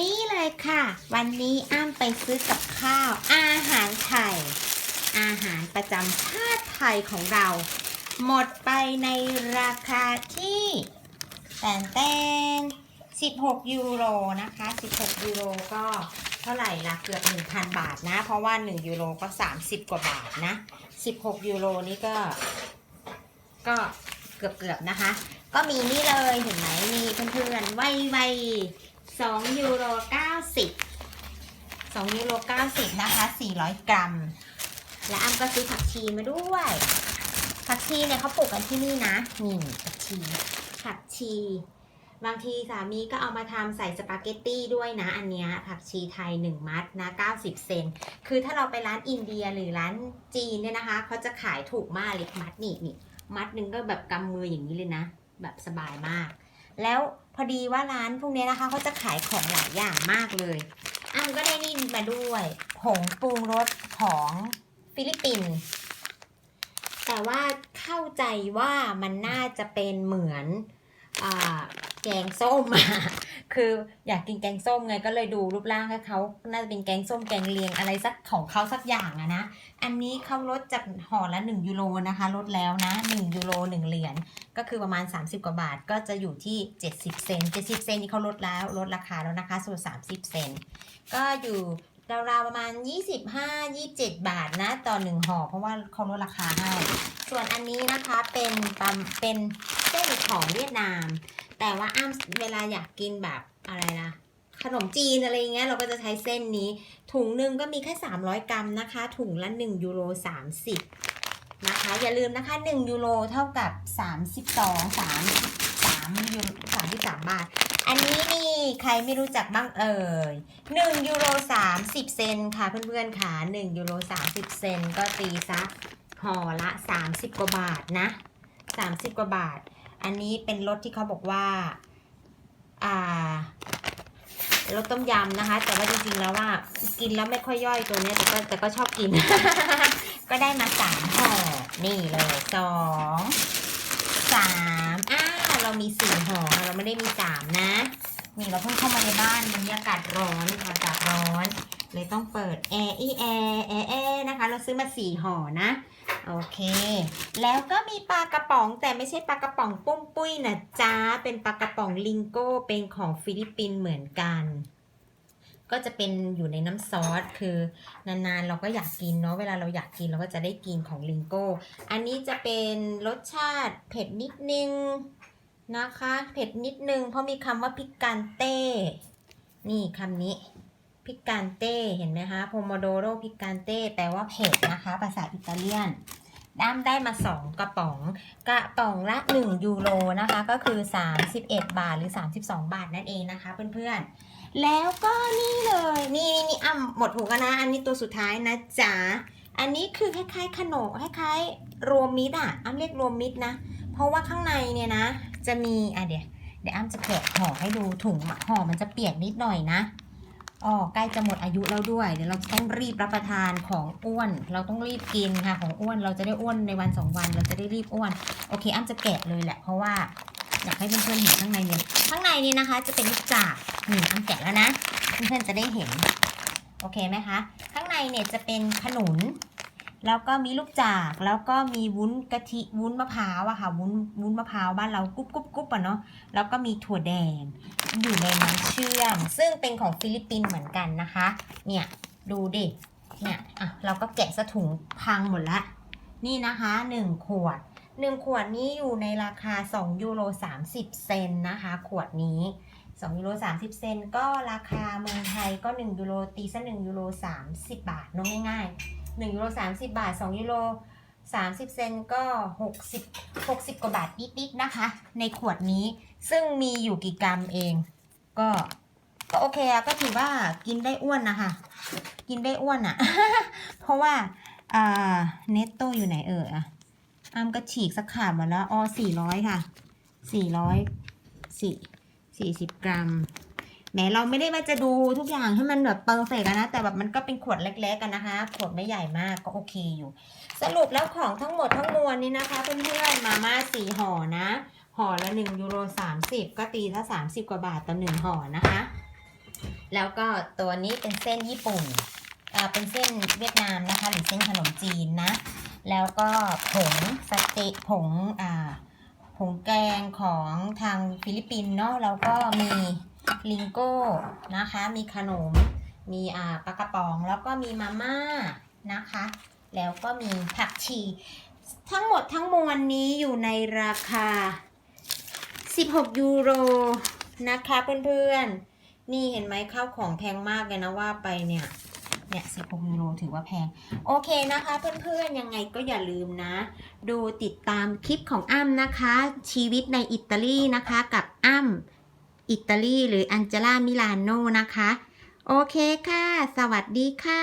นี่เลยค่ะ วันนี้อ้ำไปซื้อกับข้าว อาหารไทย อาหารประจำชาติไทยของเรา หมดไปในราคาที่แตนแตน16 ยูโรนะคะ 16 ยูโรก็เท่าไหร่ละเกือบ 1,000 บาทนะ เพราะว่า 1 ยูโรก็ 30 กว่าบาทนะ 16 ยูโรนี่ก็ ก็เกือบเกือบนะคะ ก็มีนี่เลยเห็นไหมมีเพื่อนๆไวๆ 2ยูโร90 2ยูโร90 นะคะ 400 กรัม และอ้ำก็ซื้อผักชีมาด้วย ผักชีเนี่ยเขาปลูกกันที่นี่นะ นี่ผักชี ผักชี บางทีสามีก็เอามาทำใส่สปาเกตตี้ด้วยนะ อันเนี้ยผักชีไทย 1 มัดนะ 90 เซน คือถ้าเราไปร้านอินเดียหรือร้านจีนเนี่ยนะคะเขาจะขายถูกมากเล็กมัดนี่นี่มัดหนึ่งก็แบบกำมืออย่างนี้เลยนะ แบบสบายมาก แล้วพอดีว่าร้านพวกนี้นะคะเขาจะขายของหลายอย่างมากเลยอ้ำก็ได้นี่มาด้วยผงปรุงรสของฟิลิปปินส์แต่ว่าเข้าใจว่ามันน่าจะเป็นเหมือนอแกงส้ม คืออยากกินแกงส้มไงก็เลยดูรูปร่างให้เขาน่าจะเป็นแกงส้มแกงเลียงอะไรสักของเขาสักอย่างอะนะ อันนี้เขาลดจากห่อละ 1 ยูโรนะคะลดแล้วนะ 1 ยูโร 1 เหรียญก็คือประมาณ 30 กว่าบาทก็จะอยู่ที่ 70 เซน70 เซนนี่เขาลดแล้วลดราคาแล้วนะคะส่วน 30 เซนก็อยู่ราวๆประมาณ 25-27 บาทนะ ต่อ 1ห่อเพราะว่าเขาลดราคาให้ ส่วนอันนี้นะคะเป็นเป็นเส้นของเวียดนาม แต่ว่าอ้ำเวลาอยากกินแบบอะไรนะขนมจีนอะไรเงี้ยเราก็จะใช้เส้นนี้ ถุงหนึ่งก็มีแค่ 300 กรัมนะคะ ถุงละ1ยูโร30 นะคะ อย่าลืมนะคะ 1 ยูโรเท่ากับ 32 33ยูโร33 บาท อันนี้นี่ใครไม่รู้จักบ้างเอ่ย1ยูโร30 เซนค่ะเพื่อนๆค่ะ1ยูโร30 เซนก็ตีซะห่อละ 30 กว่าบาทนะ 30 กว่าบาท อันนี้เป็นรสที่เขาบอกว่า อ่ารสต้มยำนะคะ แต่ว่าจริงๆแล้วว่า กินแล้วไม่ค่อยย่อยตัวเนี้ยแต่ก็แต่ก็ชอบกิน ก็ได้มาสามห่อนี่เลยสองสามอ้าวเรามีสี่ห่อเราไม่ได้มีสามนะ นี่เราเพิ่งเข้ามาในบ้านมันอากาศร้อนอากาศร้อน เลยต้องเปิดแอร์อีแอร์แอร์แอร์นะคะ เราซื้อมาสี่ห่อนะ โอเค แล้วก็มีปลากระป๋องแต่ไม่ใช่ปลากระป๋องปุ้มปุ้ยนะจ๊ะ เป็นปลากระป๋องลิงโก้เป็นของฟิลิปปินส์เหมือนกัน ก็จะเป็นอยู่ในน้ำซอส คือนานๆเราก็อยากกินเนาะ เวลาเราอยากกินเราก็จะได้กินของลิงโก้ อันนี้จะเป็นรสชาติเผ็ดนิดนึงนะคะ เผ็ดนิดนึงเพราะมีคำว่าพิการเต้ นี่คำนี้ พิการเต้เห็นไหมคะโพโมโดโรพิการเต้แปลว่าเผ็ดนะคะ ภาษาอิตาเลียนด้ามได้มา 2 กระป๋อง กระป๋องละ 1 ยูโรนะคะ ก็คือ 31 บาทหรือ 32 บาทนั่นเองนะคะเพื่อนๆ แล้วก็นี่เลย นี่นี่นี่อะหมดหูกันนะ อันนี้ตัวสุดท้ายนะจ๊ะ อันนี้คือคล้ายๆขนมคล้ายๆรวมมิตรอะอ้ำเรียกรวมมิตรนะ เพราะว่าข้างในเนี่ยนะ จะมีอะเดี๋ยวเดี๋ยวอ้ำจะแกะห่อให้ดูถุงห่อมันจะเปียกนิดหน่อยนะ อ๋อใกล้จะหมดอายุแล้วด้วย เดี๋ยวเราต้องรีบรับประทานของอ้วน เราต้องรีบกินค่ะ ของอ้วนเราจะได้อ้วนในวันสองวัน เราจะได้รีบอ้วน โอเคอ้ำจะแกะเลยแหละ เพราะว่าอยากให้เพื่อนๆเห็นข้างในเนี่ยข้างในนี้นะคะ จะเป็นลูกจากนี่อ้ำแกะแล้วนะ เพื่อนๆจะได้เห็น โอเคไหมคะ ข้างในเนี่ยจะเป็นขนุน แล้วก็มีลูกจาก แล้วก็มีวุ้นกะทิ วุ้นมะพร้าวอะค่ะ วุ้นวุ้นมะพร้าวบ้านเรากรุบกรุบกรุบอะเนาะ แล้วก็มีถั่วแดง อยู่ในน้ำเชื่อม ซึ่งเป็นของฟิลิปปินส์เหมือนกันนะคะ เนี่ย ดูดิ เนี่ย อะ เราก็แกะสะถุงพังหมดละ นี่นะคะ1ขวด1ขวดนี้อยู่ในราคา2ยูโร30 เซนนะคะ ขวดนี้2ยูโร30 เซนก็ราคาเมืองไทยก็1ยูโรตีซะ1ยูโร30 บาทน้องง่ายๆ 1ยูโร30 บาท 2ยูโร30 เซนก็ 60 60 กว่าบาทนิดๆนะคะ ในขวดนี้ซึ่งมีอยู่กี่กรัมเอง ก็ก็โอเคอะก็ถือว่ากินได้อ้วนนะคะ กินได้อ้วนอะเพราะว่าอ่าเนตโตอยู่ไหนเอออะอ้ามก็ฉีกสักขาดมดแล้วอ๋อสี่ร้อยค่ะสี่ร้อยสี่สี่สิบกรัม แหมเราไม่ได้ว่าจะดูทุกอย่างให้มันแบบเปอร์เฟกนะ แต่แบบมันก็เป็นขวดเล็กๆกันนะคะ ขวดไม่ใหญ่มากก็โอเคอยู่ สรุปแล้วของทั้งหมดทั้งมวลนี้นะคะเพื่อนๆมาม่าสี่ห่อนะห่อละ1ยูโร30ก็ตีถ้า30กว่าบาทต่อ1ห่อนะคะ แล้วก็ตัวนี้เป็นเส้นญี่ปุ่นอ่าเป็นเส้นเวียดนามนะคะ หรือเส้นขนมจีนนะ แล้วก็ผงสเต๊กผงอ่าผงแกงของทางฟิลิปปินส์เนาะแล้วก็มี ลิงโก้นะคะ มีขนม มีอ่าปลากระป๋อง แล้วก็มีมาม่านะคะ แล้วก็มีผักชี ทั้งหมดทั้งมวลนี้อยู่ในราคา 16 ยูโรนะคะเพื่อนๆ นี่เห็นไหมข้าวของแพงมากเลยนะว่าไปเนี่ยเนี่ย16ยูโรถือว่าแพง โอเคนะคะเพื่อนๆ ยังไงก็อย่าลืมนะ ดูติดตามคลิปของอ้ำนะคะ ชีวิตในอิตาลีนะคะกับอ้ำ อิตาลี หรืออันเจล่ามิลานโนนะคะ โอเคค่ะ สวัสดีค่ะ